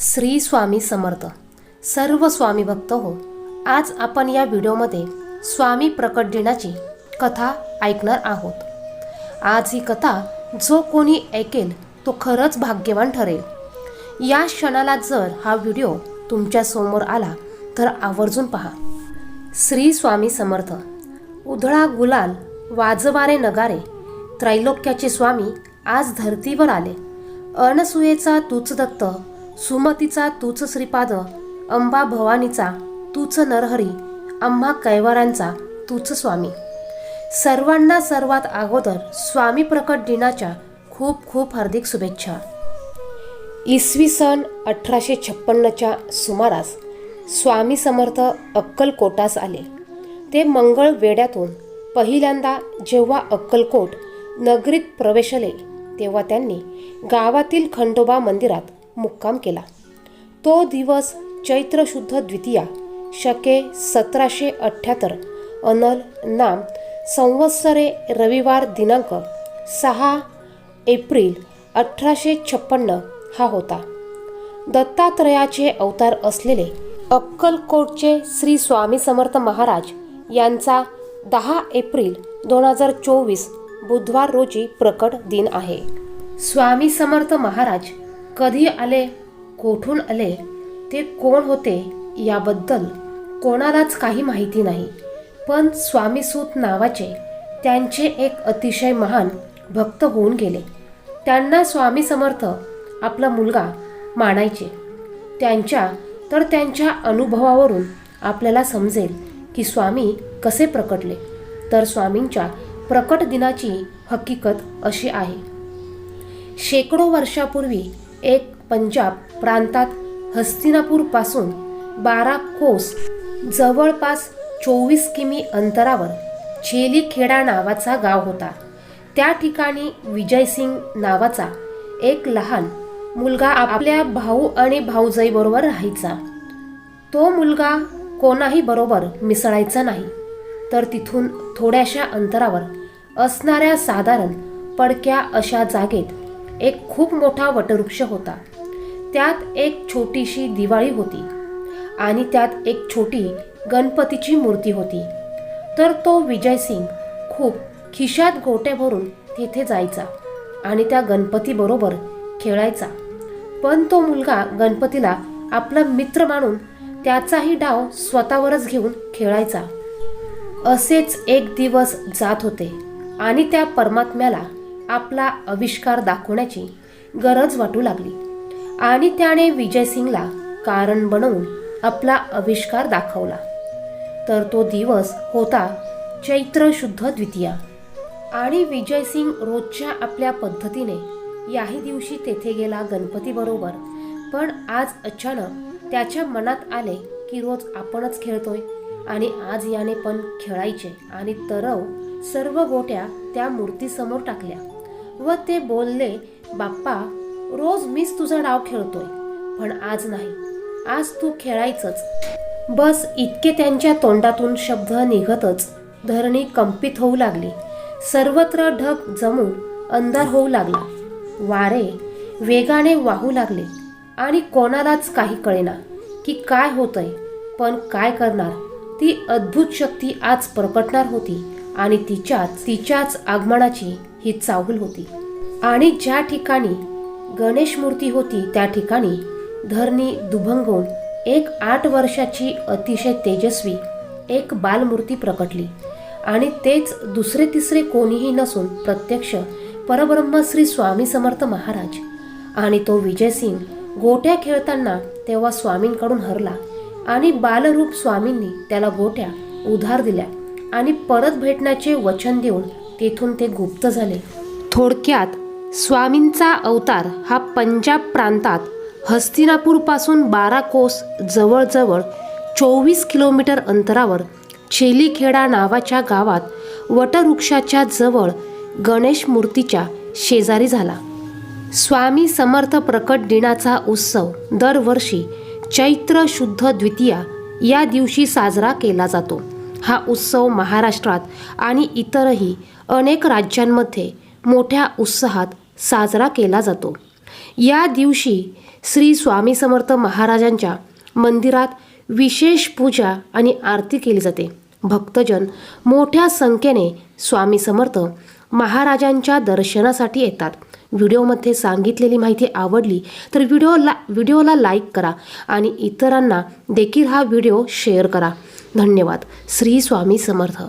श्री स्वामी समर्थ. सर्व स्वामी भक्त हो आज आपण या व्हिडिओमध्ये स्वामी प्रकट दिनाची कथा ऐकणार आहोत. आज ही कथा जो कोणी ऐकेल तो खरंच भाग्यवान ठरेल. या क्षणाला जर हा व्हिडिओ तुमच्यासमोर आला तर आवर्जून पहा. श्री स्वामी समर्थ. उधळा गुलाल वाजवारे नगारे त्रैलोक्याचे स्वामी आज धर्तीवर आले. अनसुयेचा तुचदत्त सुमतीचा तूच श्रीपाद अंबा भवानीचा तूच नरहरी आम्हा कैवारांचा तूच स्वामी. सर्वांना सर्वात अगोदर स्वामी प्रकट दिनाच्या खूप खूप हार्दिक शुभेच्छा. इसवी सन अठराशे छप्पन्नच्या सुमारास स्वामी समर्थ अक्कलकोटास आले. ते मंगळ वेड्यातून पहिल्यांदा जेव्हा अक्कलकोट नगरीत प्रवेशले तेव्हा त्यांनी गावातील खंडोबा मंदिरात मुक्काम केला. तो दिवस चैत्र शुद्ध द्वितीया शके सतराशे अठ्ठ्याहत्तर अनल नाम संवत्सरे रविवार दिनांक सहा एप्रिल अठराशे छप्पन्न हा होता. दत्तात्रयाचे अवतार असलेले अक्कलकोटचे श्री स्वामी समर्थ महाराज यांचा दहा एप्रिल दोन हजार चोवीस बुधवार रोजी प्रकट दिन आहे. स्वामी समर्थ महाराज कधी आले कोठून आले ते कोण होते याबद्दल कोणालाच काही माहिती नाही. पण स्वामीसूत नावाचे त्यांचे एक अतिशय महान भक्त होऊन गेले. त्यांना स्वामी समर्थ आपला मुलगा मानायचे. त्यांच्या तर त्यांच्या अनुभवावरून आपल्याला समजेल की स्वामी कसे प्रकटले. तर स्वामींच्या प्रकट दिनाची हकीकत अशी आहे. शेकडो वर्षापूर्वी एक पंजाब प्रांतात हस्तिनापूरपासून बारा कोस जवळपास चोवीस किमी अंतरावर छेलीखेडा नावाचा गाव होता. त्या ठिकाणी विजयसिंग नावाचा एक लहान मुलगा आपल्या भाऊ आणि भाऊजाईबरोबर राहायचा. तो मुलगा कोणाही बरोबर मिसळायचा नाही. तर तिथून थोड्याशा अंतरावर असणाऱ्या साधारण पडक्या अशा जागेत एक खूप मोठा वटवृक्ष होता. त्यात एक छोटीशी दिवाळी होती आणि त्यात एक छोटी गणपतीची मूर्ती होती. तर तो विजयसिंग खूप खिशात गोटे भरून तिथे जायचा आणि त्या गणपतीबरोबर खेळायचा. पण तो मुलगा गणपतीला आपला मित्र मानून त्याचाही डाव स्वतःवरच घेऊन खेळायचा. असेच एक दिवस जात होते आणि त्या परमात्म्याला आपला आविष्कार दाखवण्याची गरज वाटू लागली. आणि त्याने विजयसिंगला कारण बनवून आपला आविष्कार दाखवला. तर तो दिवस होता चैत्र शुद्ध द्वितीया. आणि विजयसिंग रोजच्या आपल्या पद्धतीने याही दिवशी तेथे गेला गणपतीबरोबर पण आज अचानक त्याच्या मनात आले की रोज आपणच खेळतोय आणि आज याने पण खेळायचे आणि तरव सर्व गोट्या त्या मूर्तीसमोर टाकल्या. व ते बोलले बाप्पा रोज मीच तुझा डाव खेळतोय पण आज नाही. आज तू खेळायचंच. बस इतके त्यांच्या तोंडातून शब्द निघतच धरणी कंपित होऊ लागली. सर्वत्र ढग जमून अंधार होऊ लागला. वारे वेगाने वाहू लागले आणि कोणालाच काही कळेना की काय होतंय पण काय करणार. ती अद्भुत शक्ती आज प्रकटणार होती आणि तिच्याच तिच्याच आगमनाची ही चाहूल होती. आणि ज्या ठिकाणी गणेश मूर्ती होती त्या ठिकाणी धरणी दुभंगून एक आठ वर्षाची अतिशय तेजस्वी एक बालमूर्ती प्रकटली. आणि तेच दुसरे तिसरे कोणीही नसून प्रत्यक्ष परब्रह्म श्री स्वामी समर्थ महाराज. आणि तो विजयसिंग गोट्या खेळताना तेव्हा स्वामींकडून हरला आणि बालरूप स्वामींनी त्याला गोट्या उधार दिल्या आणि परत भेटण्याचे वचन देऊन तेथून ते गुप्त झाले. थोडक्यात स्वामींचा अवतार हा पंजाब प्रांतात हस्तिनापूरपासून बारा कोस जवळजवळ चोवीस किलोमीटर अंतरावर चेलीखेडा नावाच्या गावात वटवृक्षाच्या जवळ गणेश मूर्तीच्या शेजारी झाला. स्वामी समर्थ प्रकट दिनाचा उत्सव दरवर्षी चैत्र शुद्ध द्वितीया या दिवशी साजरा केला जातो. हा उत्सव महाराष्ट्रात आणि इतरही अनेक राज्यांमध्ये मोठ्या उत्साहात साजरा केला जातो. या दिवशी श्री स्वामी समर्थ महाराजांच्या मंदिरात विशेष पूजा आणि आरती केली जाते. भक्तजन मोठ्या संख्येने स्वामी समर्थ महाराजांच्या दर्शनासाठी येतात. व्हिडिओमध्ये सांगितलेली माहिती आवडली तर व्हिडिओला व्हिडिओला लाईक करा आणि इतरांना देखील हा व्हिडिओ शेअर करा. धन्यवाद. श्री स्वामी समर्थ.